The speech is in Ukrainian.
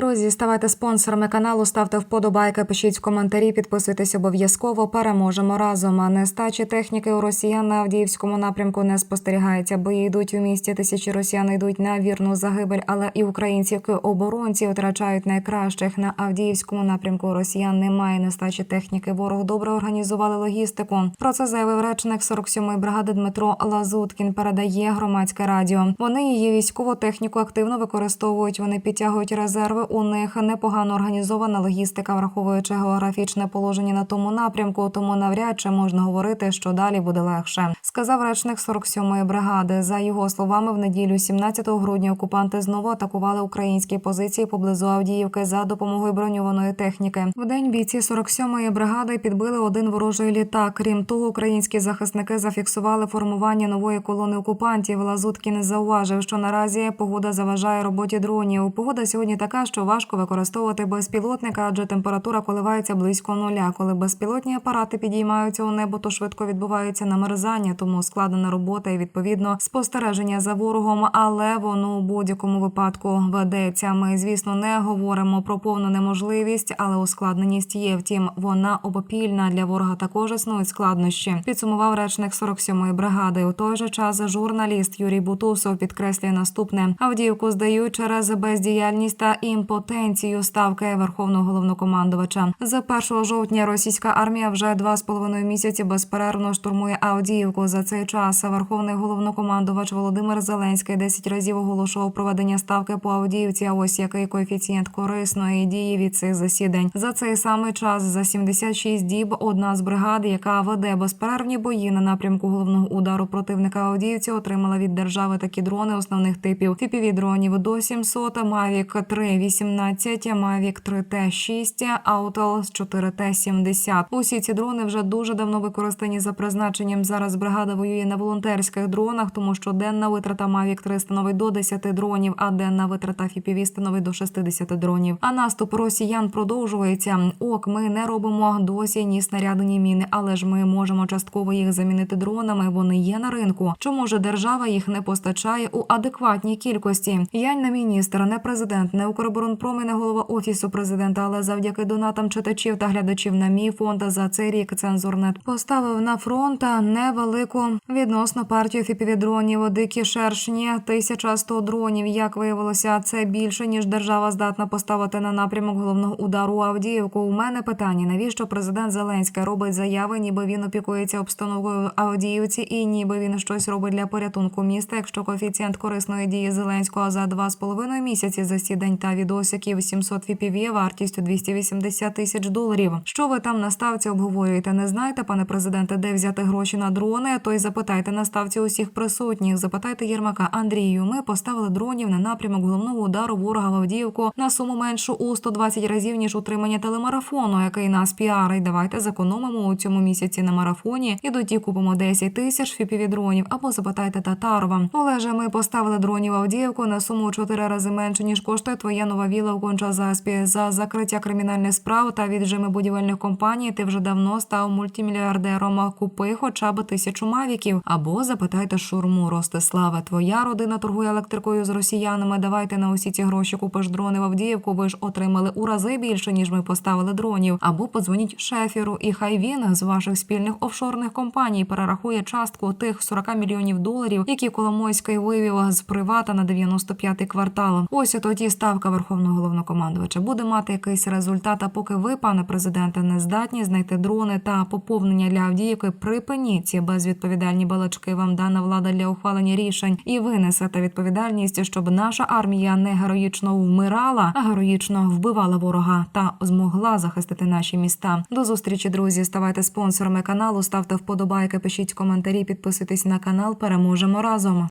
Друзі, ставайте спонсорами каналу, ставте вподобайки, пишіть коментарі, підписуйтесь обов'язково. Переможемо разом. А нестачі техніки у росіян на Авдіївському напрямку не спостерігається. Бої йдуть у місті. Тисячі росіян йдуть на вірну загибель, але і українські оборонці втрачають найкращих на Авдіївському напрямку. Росіян немає нестачі техніки. Ворог добре організували логістику. Про це заявив речник 47-ї бригади Дмитро Лазуткін. Передає громадське радіо. Вони її військову техніку активно використовують. Вони підтягують резерви. У них непогано організована логістика, враховуючи географічне положення на тому напрямку. Тому навряд чи можна говорити, що далі буде легше. Сказав речник 47-ї бригади. За його словами, в неділю, 17 грудня, окупанти знову атакували українські позиції поблизу Авдіївки за допомогою броньованої техніки. В день бійці 47-ї бригади підбили один ворожий літак. Крім того, українські захисники зафіксували формування нової колони окупантів. Лазуткін зауважив, що наразі погода заважає роботі дронів. Погода сьогодні така, що важко використовувати безпілотника, адже температура коливається близько нуля. Коли безпілотні апарати підіймаються у небо, то швидко відбувається намерзання, тому складена робота і відповідно спостереження за ворогом. Але воно у будь-якому випадку ведеться. Ми, звісно, не говоримо про повну неможливість, але ускладненість є. Втім, вона обопільна для ворога також існують складнощі. Підсумував речник 47-ї бригади. У той же час журналіст Юрій Бутусов підкреслює наступне: Авдіївку здають через бездіяльність та імпотенцію ставки верховного головнокомандувача. З 1 жовтня російська армія вже два з половиною місяці безперервно штурмує Авдіївку. За цей час верховний головнокомандувач Володимир Зеленський 10 разів оголошував проведення ставки по Авдіївці. А ось який коефіцієнт корисної дії від цих засідань. За цей самий час за 76 діб одна з бригад, яка веде безперервні бої на напрямку головного удару противника Авдіївці, отримала від держави такі дрони основних типів fpv дронів до 700, Mavic 3 18, Mavic 3 T6, Autel 4 T70. Усі ці дрони вже дуже давно використані за призначенням. Зараз бригада воює на волонтерських дронах, тому що денна витрата Mavic 3 становить до 10 дронів, а денна витрата FPV становить до 60 дронів. А наступ росіян продовжується. Ок, ми не робимо досі ні снаряди, ні міни, але ж ми можемо частково їх замінити дронами. Вони є на ринку. Чому ж держава їх не постачає у адекватній кількості? Я не міністр, не президент, не Укроборонпром і не голова офісу президента, але завдяки донатам читачів та глядачів на мій фонд за цей рік цензурнет поставив на фронт невелику відносно партію фіпівідронів. Дикі шершні 1100 дронів. Як виявилося, це більше ніж держава здатна поставити на напрямок головного удару Авдіївку. У мене питання: навіщо президент Зеленський робить заяви, ніби він опікується обстановкою Авдіївці, і ніби він щось робить для порятунку міста, якщо коефіцієнт корисної дії Зеленського за два з половиною місяці засідань та відосиків 700 VPV вартістю 280 тисяч доларів. Що ви там на ставці обговорюєте? Не знаєте, пане президенте, де взяти гроші на дрони? То й запитайте на ставці усіх присутніх. Запитайте Єрмака Андрію. Ми поставили дронів на напрямок головного удару ворога в Авдіївку на суму меншу у 120 разів ніж утримання телемарафону, який нас піарить. Давайте зекономимо у цьому місяці на марафоні і тоді купимо 10 тисяч фіпівідронів. Або запитайте Татарова. Олеже, ми поставили дронів Авдіївку на суму у 4 рази менше ніж коштує твоя нова віла у Конча-Заспі. За закриття кримінальних справ та віджими будівельних компаній. Ти вже давно став мультимільярдером. Купи хоча б тисячу мавіків. Або запитайте шурму Ростиславе. Твоя родина торгує електрикою з росіянами. Давайте на усі ці гроші купиш дрони в Авдіївку. Ви ж отримали у рази більше ніж ми поставили дронів. Або подзвоніть шефіру, і хай він з ваших спільних офшорних компаній перерахує частку тих 40 мільйонів доларів, які Коломойський вивів з привата на 95-й квартал. Ось тоді ставка верховного головнокомандувача буде мати якийсь результат. А поки ви, пане президенте, не здатні знайти дрони та поповнення для Авдіївки, припиніть ці безвідповідальні балачки. Вам дана влада для ухвалення рішень і ви несете відповідальність, щоб наша армія не героїчно вмирала, а героїчно вбивала ворога та змогла захистити наші міста. До зустрічі, друзі. Ставайте спонсорами каналу, ставте вподобайки, пишіть коментарі, підписуйтесь на канал. Переможемо разом.